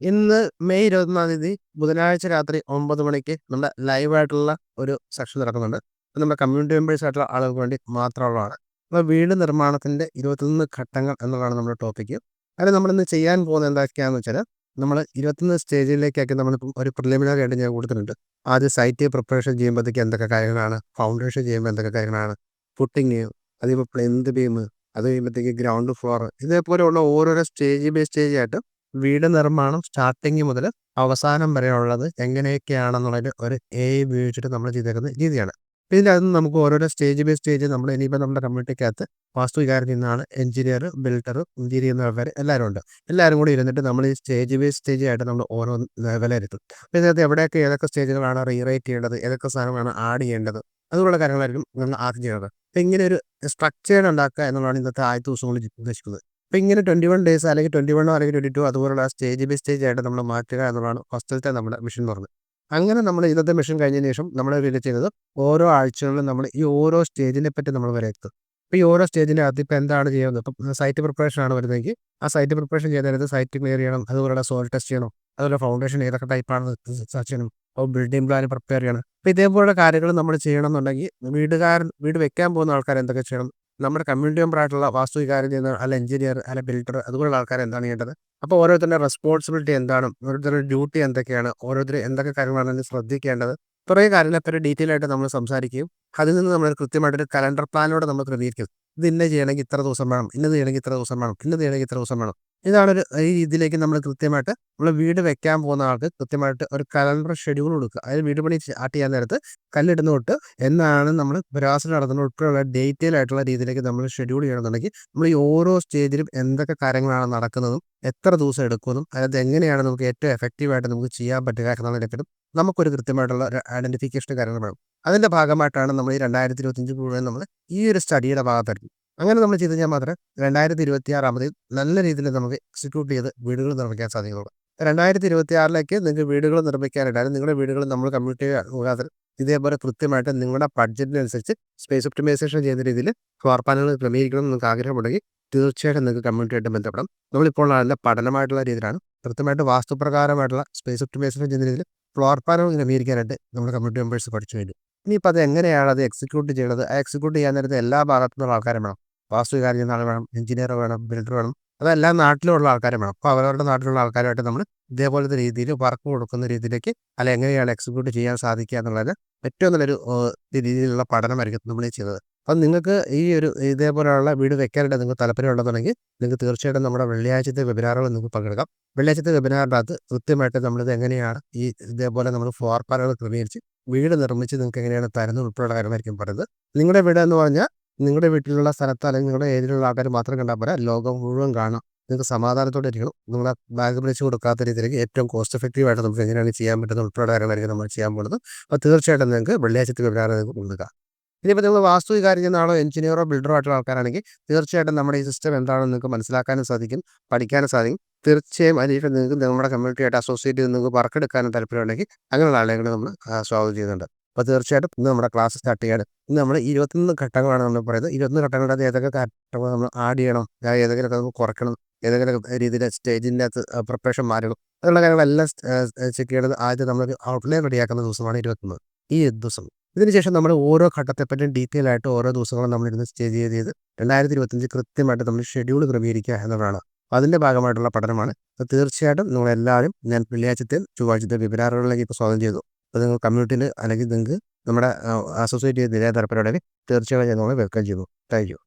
ഇന്ന് മെയ് ഇരുപത്തൊന്നാം തീയതി ബുധനാഴ്ച രാത്രി ഒമ്പത് മണിക്ക് നമ്മുടെ ലൈവായിട്ടുള്ള ഒരു സെക്ഷൻ നടക്കുന്നുണ്ട്. നമ്മുടെ കമ്മ്യൂണിറ്റി മെമ്പേഴ്സ് ആയിട്ടുള്ള ആളുകൾക്ക് വേണ്ടി മാത്രമുള്ളതാണ്. അപ്പോൾ വീട് നിർമ്മാണത്തിന്റെ ഇരുപത്തൊന്ന് ഘട്ടങ്ങൾ എന്നുള്ളതാണ് നമ്മുടെ ടോപ്പിക്ക് അതിൽ നമ്മളിന്ന് ചെയ്യാൻ പോകുന്നത് എന്തൊക്കെയാണെന്ന് വെച്ചാൽ നമ്മൾ ഇരുപത്തൊന്ന് സ്റ്റേജിലേക്കൊക്കെ നമ്മളിപ്പം ഒരു പ്രിലിമിനറി ആയിട്ട് ഞാൻ കൊടുത്തിട്ടുണ്ട്. ആദ്യം സൈറ്റ് പ്രിപ്പറേഷൻ ചെയ്യുമ്പോഴത്തേക്ക് എന്തൊക്കെ കാര്യങ്ങളാണ്? ഫൗണ്ടേഷൻ ചെയ്യുമ്പോൾ എന്തൊക്കെ കാര്യങ്ങളാണ്? ഫുട്ടിങ് അതിപ്പോൾ പ്ലെന്ത് ബീം അത് കഴിയുമ്പോഴത്തേക്ക് ഗ്രൗണ്ട് ഫ്ലോർ ഇതേപോലെയുള്ള ഓരോരോ സ്റ്റേജ് ബൈ സ്റ്റേജ് ആയിട്ട് വീട് നിർമ്മാണം സ്റ്റാർട്ടിങ് മുതൽ അവസാനം വരെ ഉള്ളത് എങ്ങനെയൊക്കെയാണെന്നുള്ളതിൽ ഒരു എ ഉപയോഗിച്ചിട്ട് നമ്മൾ ചെയ്തേക്കുന്ന രീതിയാണ്. ഇതിന്റെ അകത്ത് നമുക്ക് ഓരോരോ സ്റ്റേജ് ബൈ സ്റ്റേജ് നമ്മൾ ഇനിയിപ്പോൾ നമ്മുടെ കമ്മ്യൂണിറ്റിക്കകത്ത് വാസ്തു വികാരം നിന്നാണ് എഞ്ചിനീയർ ബിൽഡർ ഇഞ്ചിനീയർ ആൾക്കാർ എല്ലാവരും ഉണ്ട്. എല്ലാവരും കൂടി ഇരുന്നിട്ട് നമ്മൾ ഈ സ്റ്റേജ് ബൈ സ്റ്റേജ് ആയിട്ട് നമ്മൾ ഓരോ വിലയിരുത്തും അപ്പോൾ ഇതിനകത്ത് എവിടെയൊക്കെ ഏതൊക്കെ സ്റ്റേജുകളാണ് റീറൈറ്റ് ചെയ്യേണ്ടത് ഏതൊക്കെ സാധനങ്ങളാണ് ആഡ് ചെയ്യേണ്ടത് അതുപോലുള്ള കാര്യങ്ങളായിരിക്കും നമ്മൾ ആദ്യം ചെയ്യുന്നത് അപ്പോൾ ഇങ്ങനെ ഒരു സ്ട്രക്ചേർഡ് ഉണ്ടാക്കുക എന്നുള്ളതാണ് ഇന്നത്തെ ആദ്യത്തെ ദിവസം കൊണ്ട് ഉദ്ദേശിക്കുന്നത്. അപ്പോൾ ഇങ്ങനെ ട്വന്റി വൺ ഡേയ്സ് അല്ലെങ്കിൽ ട്വന്റി വണ്ണോ അല്ലെങ്കിൽ ട്വന്റി ടു അതുപോലുള്ള സ്റ്റേജ് ബൈ സ്റ്റേജ് ആയിട്ട് നമ്മൾ മാറ്റുക എന്നുള്ളതാണ് ഫസ്റ്റത്തെ നമ്മുടെ മിഷൻ എന്ന് പറഞ്ഞത്. അങ്ങനെ നമ്മൾ ഇന്നത്തെ മിഷൻ കഴിഞ്ഞതിന് ശേഷം നമ്മൾ റിലീസ് ചെയ്തത് ഓരോ ആഴ്ചകളിലും നമ്മൾ ഈ ഓരോ സ്റ്റേജിനെ പറ്റി നമ്മൾ വിലയിരുത്തും അപ്പോൾ ഈ ഓരോ സ്റ്റേജിന്റെ അകത്ത് ഇപ്പോൾ എന്താണ് ചെയ്യുന്നത്? ഇപ്പം സൈറ്റ് പ്രിപ്പറേഷൻ ആണ് വരുന്നതെങ്കിൽ ആ സൈറ്റ് പ്രിപ്പറേഷൻ ചെയ്യുന്നതിനകത്ത് സൈറ്റ് ക്ലിയർ ചെയ്യണം. അതുപോലെ സോയിൽ ടെസ്റ്റ് ചെയ്യണം. അതുപോലെ ഫൗണ്ടേഷൻ ഏതൊക്കെ ടൈപ്പാണ് സെർച്ച് ചെയ്യണം. അപ്പോൾ ബിൽഡിംഗ് പ്ലാൻ പ്രിപ്പയർ ചെയ്യണം. അപ്പോൾ ഇതേപോലുള്ള കാര്യങ്ങൾ നമ്മൾ ചെയ്യണം എന്നുണ്ടെങ്കിൽ വീടുകാരൻ വീട് വെക്കാൻ പോകുന്ന ആൾക്കാർ എന്തൊക്കെ ചെയ്യണം? നമ്മുടെ കമ്മ്യൂണിറ്റി മെമ്പർ ആയിട്ടുള്ള വാസ്തു കാര്യം ചെയ്യുന്ന അല്ല എഞ്ചിനീയർ അല്ല ബിൽഡർ അതുപോലുള്ള ആൾക്കാർ എന്താണ് ചെയ്യേണ്ടത്? അപ്പോൾ ഓരോരുത്തരുടെ റെസ്പോൺസിബിലിറ്റി എന്താണ്? ഓരോരുത്തരുടെ ഡ്യൂട്ടി എന്തൊക്കെയാണ്? ഓരോരുത്തർ എന്തൊക്കെ കാര്യങ്ങളാണ് അതിന് ശ്രദ്ധിക്കേണ്ടത്? കുറേ കാര്യങ്ങളെപ്പറ്റി ഡീറ്റെയിൽ ആയിട്ട് നമ്മൾ സംസാരിക്കുകയും അതിൽ നിന്ന് നമ്മൾ കൃത്യമായിട്ടൊരു കലണ്ടർ പ്ലാനോടെ നമ്മൾ ക്രമീകരിക്കും. ഇത് ഇന്ന ചെയ്യണമെങ്കിൽ ഇത്ര ദിവസം വേണം ഇന്നത് ചെയ്യണമെങ്കിൽ ഇത്ര ദിവസം വേണം ഇന്നത് ചെയ്യണമെങ്കിൽ ഇത്ര ദിവസം വേണം. ഇതാണ് ഒരു ഈ രീതിയിലേക്ക് നമ്മൾ കൃത്യമായിട്ട് നമ്മൾ വീട് വെക്കാൻ പോകുന്ന ആൾക്ക് കൃത്യമായിട്ട് ഒരു കലണ്ടർ ഷെഡ്യൂൾ കൊടുക്കുക. അതായത് വീട് പണി സ്റ്റാർട്ട് ചെയ്യാൻ നേരത്ത് കല്ലിടുന്ന തൊട്ട് എന്നാണ് നമ്മൾ പുരാസനം നടത്തുന്ന ഉൾപ്പെടെയുള്ള ഡീറ്റെയിൽ ആയിട്ടുള്ള രീതിയിലേക്ക് നമ്മൾ ഷെഡ്യൂൾ ചെയ്യണമെന്നുണ്ടെങ്കിൽ നമ്മൾ ഈ ഓരോ സ്റ്റേജിലും എന്തൊക്കെ കാര്യങ്ങളാണ് നടക്കുന്നതും എത്ര ദിവസം എടുക്കുന്നതും അതായത് എങ്ങനെയാണ് നമുക്ക് ഏറ്റവും എഫക്റ്റീവായിട്ട് നമുക്ക് ചെയ്യാൻ പറ്റുക എന്നുള്ളതിനെപ്പറ്റും നമുക്കൊരു കൃത്യമായിട്ടുള്ള ഒരു ഐഡന്റിഫിക്കേഷൻ കാര്യങ്ങൾ വേണം. അതിന്റെ ഭാഗമായിട്ടാണ് നമ്മൾ ഈ രണ്ടായിരത്തി ഇരുപത്തഞ്ച് മുഴുവൻ നമ്മൾ ഈ ഒരു സ്റ്റഡിയുടെ ഭാഗത്തായിരിക്കും അങ്ങനെ നമ്മൾ ചെയ്ത് കഴിഞ്ഞാൽ മാത്രമേ രണ്ടായിരത്തി ഇരുപത്തി ആറാമതിൽ നല്ല രീതിയിൽ നമുക്ക് എക്സിക്യൂട്ട് ചെയ്ത് വീടുകൾ നിർമ്മിക്കാൻ സാധിക്കുള്ളൂ രണ്ടായിരത്തി ഇരുപത്തി ആറിലേക്ക് നിങ്ങൾക്ക് വീടുകൾ നിർമ്മിക്കാനായിട്ടാണ് നിങ്ങളുടെ വീടുകൾ നമ്മൾ കമ്മ്യൂണിറ്റി മുഖാന്തരം ഇതേപോലെ കൃത്യമായിട്ട് നിങ്ങളുടെ ബഡ്ജറ്റിനനുസരിച്ച് സ്പേസ് ഒപ്റ്റിമൈസേഷൻ ചെയ്യുന്ന രീതിയിൽ ഫ്ലോർ പാനുകൾ ക്രമീകരിക്കണം എന്ന് നിങ്ങൾക്ക് ആഗ്രഹമുണ്ടെങ്കിൽ തീർച്ചയായിട്ടും നിങ്ങൾക്ക് കമ്മ്യൂണിറ്റിയായിട്ട് ബന്ധപ്പെടാം. നമ്മളിപ്പോൾ നല്ല പഠനമായിട്ടുള്ള രീതിയിലാണ്. കൃത്യമായിട്ട് വാസ്തുപ്രകാരമായിട്ടുള്ള സ്പേസ് ഒപ്റ്റിമൈസേഷൻ ചെയ്യുന്ന രീതിയിൽ ഫ്ലോർ പാനുകൾ ക്രമീകരിക്കാനായിട്ട് നമ്മുടെ കമ്മ്യൂണിറ്റി മെമ്പേഴ്സ് പഠിച്ചു കഴിഞ്ഞു. ഇനിയിപ്പോൾ അത് എങ്ങനെയാണ് അത് എക്സിക്യൂട്ട് ചെയ്യുന്നത് ആ എക്സിക്യൂട്ട് ചെയ്യാൻ നേരത്തെ എല്ലാ ഭാഗത്തുനിന്നുള്ള ആൾക്കാരും വേണം. വാസ്തു കാര്യം ചെയ്യുന്ന ആൾ വേണം എഞ്ചിനീയർ വേണം ബിൽഡർ വേണം അതെല്ലാം നാട്ടിലുള്ള ആൾക്കാരും വേണം. അപ്പോൾ അവരവരുടെ നാട്ടിലുള്ള ആൾക്കാരുമായിട്ട് നമ്മൾ ഇതേപോലത്തെ രീതിയിൽ വർക്ക് കൊടുക്കുന്ന രീതിയിലേക്ക് അല്ല എങ്ങനെയാണ് എക്സിക്യൂട്ട് ചെയ്യാൻ സാധിക്കുക എന്നുള്ളത് ഏറ്റവും നല്ലൊരു രീതിയിലുള്ള പഠനമായിരിക്കും നമ്മൾ ചെയ്തത്. അപ്പം നിങ്ങൾക്ക് ഈ ഒരു ഇതേപോലെയുള്ള വീട് വെക്കാനായിട്ട് നിങ്ങൾക്ക് താല്പര്യമുള്ളതുണ്ടെങ്കിൽ നിങ്ങൾക്ക് തീർച്ചയായിട്ടും നമ്മുടെ വെള്ളിയാഴ്ചത്തെ വെബിനാറുകൾ നിങ്ങൾക്ക് പങ്കെടുക്കാം. വെള്ളിയാഴ്ചത്തെ വെബിനാറിന്റെ അകത്ത് കൃത്യമായിട്ട് നമ്മളിത് എങ്ങനെയാണ് ഈ ഇതേപോലെ നമ്മൾ ഫോർ പാനുകൾ ക്രമീകരിച്ച് വീട് നിർമ്മിച്ച് നിങ്ങൾക്ക് എങ്ങനെയാണ് തരുന്നത് ഉൾപ്പെടെയുള്ള കാര്യമായിരിക്കും പറയുന്നത്. നിങ്ങളുടെ വീട് എന്ന് പറഞ്ഞാൽ നിങ്ങളുടെ വീട്ടിലുള്ള സ്ഥലത്ത് അല്ലെങ്കിൽ നിങ്ങളുടെ ഏരിയയിലുള്ള ആൾക്കാർ മാത്രം കണ്ടാൽ പോരാ. ലോകം മുഴുവൻ കാണാം. നിങ്ങൾക്ക് സമാധാനത്തോടെ ഇരിക്കണം. നിങ്ങളെ ബാങ്ക് വിളിച്ച് കൊടുക്കാത്ത രീതിയിലേക്ക് ഏറ്റവും കോസ്റ്റ് എഫക്റ്റീവ് ആയിട്ട് നമുക്ക് എങ്ങനെയാണ് ചെയ്യാൻ പറ്റുന്ന ഉൾപ്പെടെ കാര്യങ്ങളായിരിക്കും നമ്മൾ ചെയ്യാൻ പോകുന്നത് അപ്പോൾ തീർച്ചയായിട്ടും നിങ്ങൾക്ക് വെള്ളിയാഴ്ചത്തെ വിവരങ്ങൾ നിങ്ങൾക്ക് കൊടുക്കുക ഇനിയിപ്പോൾ നിങ്ങൾ വാസ്തു കാര്യം ചെയ്യുന്നതാണോ എഞ്ചിനീയറോ ബിൽഡറോ ആയിട്ടുള്ള ആൾക്കാരാണെങ്കിൽ തീർച്ചയായിട്ടും നമ്മുടെ ഈ സിസ്റ്റം എന്താണെന്ന് നിങ്ങൾക്ക് മനസ്സിലാക്കാനും സാധിക്കും പഠിക്കാനും സാധിക്കും. തീർച്ചയായും അതിനിപ്പോൾ നിങ്ങൾക്ക് നമ്മുടെ കമ്മ്യൂണിറ്റിയായിട്ട് അസോസിയേറ്റ് ചെയ്ത് നിങ്ങൾക്ക് വർക്ക് എടുക്കാനും താല്പര്യമുണ്ടെങ്കിൽ അങ്ങനെയുള്ള ആളുകളെ നമ്മൾ സ്വാഗതം ചെയ്യുന്നുണ്ട്. അപ്പോൾ തീർച്ചയായിട്ടും ഇന്ന് നമ്മുടെ ക്ലാസ് സ്റ്റാർട്ട് ചെയ്യാണ്. ഇന്ന് നമ്മൾ ഇരുപത്തൊന്ന് ഘട്ടങ്ങളാണ് നമ്മൾ പറയുന്നത്. ഇരുപത്തൊന്ന് ഘട്ടങ്ങളുടെ ഏതൊക്കെ ഘട്ടങ്ങൾ നമ്മൾ ആഡ് ചെയ്യണം? ഏതെങ്കിലും നമുക്ക് കുറയ്ക്കണം? ഏതെങ്കിലും രീതിയിൽ സ്റ്റേജിന്റെ അകത്ത് പ്രിപ്പറേഷൻ മാറണം അതുള്ള കാര്യങ്ങളെല്ലാം ചെക്ക് ചെയ്യേണ്ടത് ആദ്യം നമ്മൾ ഔട്ട്ലൈൻ റെഡിയാക്കുന്ന ദിവസമാണ് ഇരുപത്തൊന്ന് ഈ ദിവസം. ഇതിനുശേഷം നമ്മൾ ഓരോ ഘട്ടത്തെപ്പറ്റിയും ഡീറ്റെയിൽ ആയിട്ട് ഓരോ ദിവസങ്ങളും നമ്മൾ ഇരുന്ന് സ്റ്റേ ചെയ്ത് ചെയ്ത് രണ്ടായിരത്തി ഇരുപത്തഞ്ച് കൃത്യമായിട്ട് നമ്മൾ ഷെഡ്യൂൾ ക്രമീകരിക്കുക എന്നതാണ് അതിന്റെ ഭാഗമായിട്ടുള്ള പഠനമാണ്. തീർച്ചയായിട്ടും നിങ്ങളെല്ലാവരും ഞാൻ വെള്ളിയാഴ്ചത്തെ ചൊവ്വാഴ്ചത്തെ വെബിനാറുകളിലേക്ക് ഇപ്പോൾ സ്വാഗതം ചെയ്തു അപ്പോൾ നിങ്ങൾ കമ്മ്യൂണിറ്റിയിൽ അല്ലെങ്കിൽ നിങ്ങൾക്ക് നമ്മുടെ അസോസിയേറ്റ് ചെയ്ത് താല്പര്യമുണ്ടെങ്കിൽ തീർച്ചയായും ഞാൻ നിങ്ങളെ വെൽക്കം ചെയ്യുന്നു. Thank you.